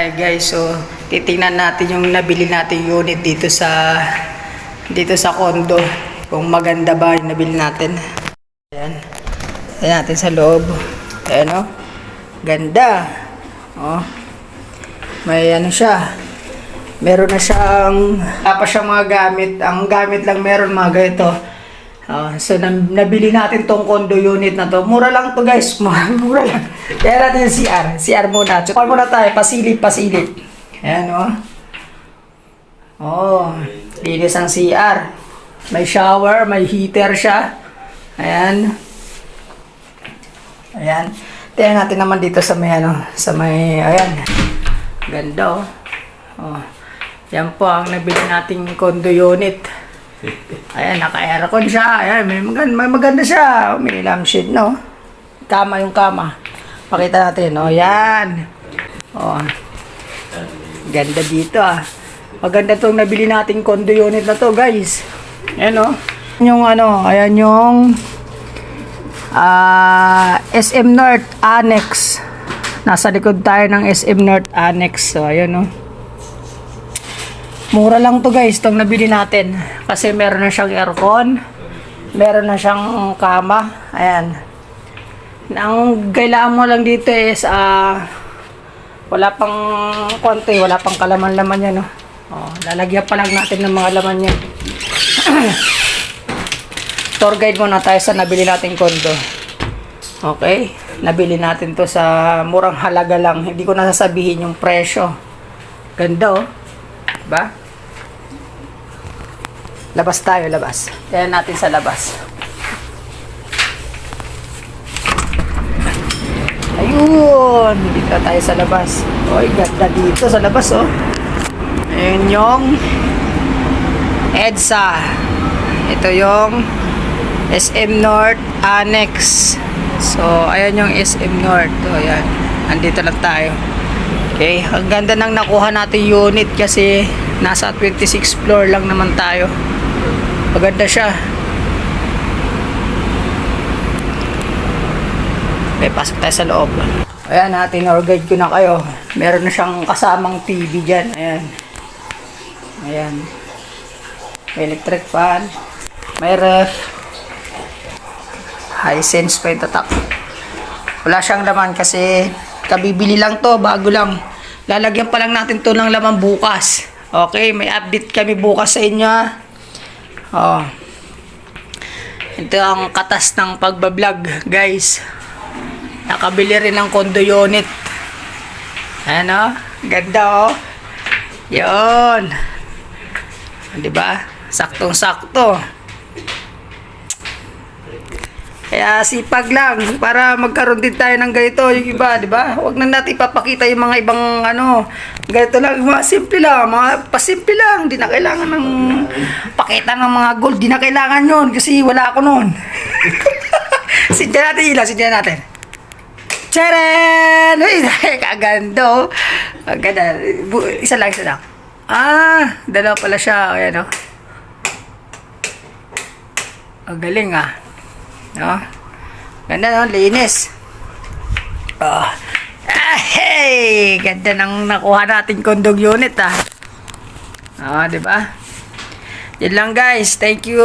Ay guys, so titingnan natin yung nabili natin unit dito sa dito sa condo. Kung maganda ba yung nabili natin. Ayan. Ayan natin sa loob. Ayan o. Ganda. Oh. May ano siya. Meron na siyang tapos siyang mga gamit. Ang gamit lang meron mga ganito. Oh, so nab- nabili natin tong condo unit na to. Mura lang to guys. Mura, lang. Kaya natin yung CR. CR muna. So, muna tayo. Pasilip, pasilip. Ayan oh. Oh, linis ang CR. May shower, may heater siya. Ayan. Ayan. Tingnan natin naman dito sa may ano, sa may, ayan. Ganda oh. Oh. Yan po ang nabili nating condo unit. Ayan, naka-aircon siya. Ayan, may maganda, may maganda siya. May lampshade, no? Kama yung kama. Pakita natin, oh. Yan. Oh. Ganda dito, ah. Maganda tong nabili nating condo unit na to, guys. Ayan, oh. Yung ano, ayan yung ah SM North Annex. Nasa likod tayo ng SM North Annex. So, ayan, oh. Mura lang to guys, itong nabili natin. Kasi meron na siyang aircon. Meron na siyang kama. Ayan. Ang kailangan mo lang dito is, ah, wala pang konti, wala pang kalaman-laman yan, no? Oh, lalagyan pa lang natin ng mga laman yan. Tour guide muna tayo sa nabili nating kondo. Okay? Nabili natin to sa murang halaga lang. Hindi ko nasasabihin yung presyo. Ganda, oh. Ba? Labas tayo, labas. Kaya natin sa labas. Ayun! Dito tayo sa labas. Oy, ganda dito sa labas, oh. Ayun yung EDSA. Ito yung SM North Annex. So, ayan yung SM North. O, ayan. Andito lang tayo. Okay, ang ganda ng nakuha natin unit kasi nasa 26 floor lang naman tayo. Maganda siya. Okay, pasok tayo sa loob. Ayan, ha, tinorguide ko na kayo. Meron na siyang kasamang TV dyan. Ayan. Ayan. May electric fan. May ref. Hisense pa yung. Wala siyang laman kasi kabibili lang to, bago lang. Lalagyan pa lang natin to ng laman bukas. Okay, may update kami bukas sa inyo. Oh. Ito ang katas ng pagbablog, guys. Nakabili rin ng condo unit. Ano? Ganda oh. Yun. Di ba? Saktong-sakto. Kaya sipag lang para magkaroon din tayo ng ganito yung iba, di ba? Huwag na natin ipapakita yung mga ibang ano, ganito lang, mga simple lang, mga pasimple lang, di na kailangan ng pakita ng mga gold, di na kailangan yun kasi wala ako noon. sindihan natin ilaw, sindihan natin. Charan! Uy, kaganda oh. Kaganda. Bu- Isa lang, isa lang. Ah, dalawa pala siya. Ayan oh. Ang galing ah. No? Ganda no, linis. Oh. Ah, hey! Ganda ng nakuha natin kondog unit ah. Ah, di ba? Yan lang guys. Thank you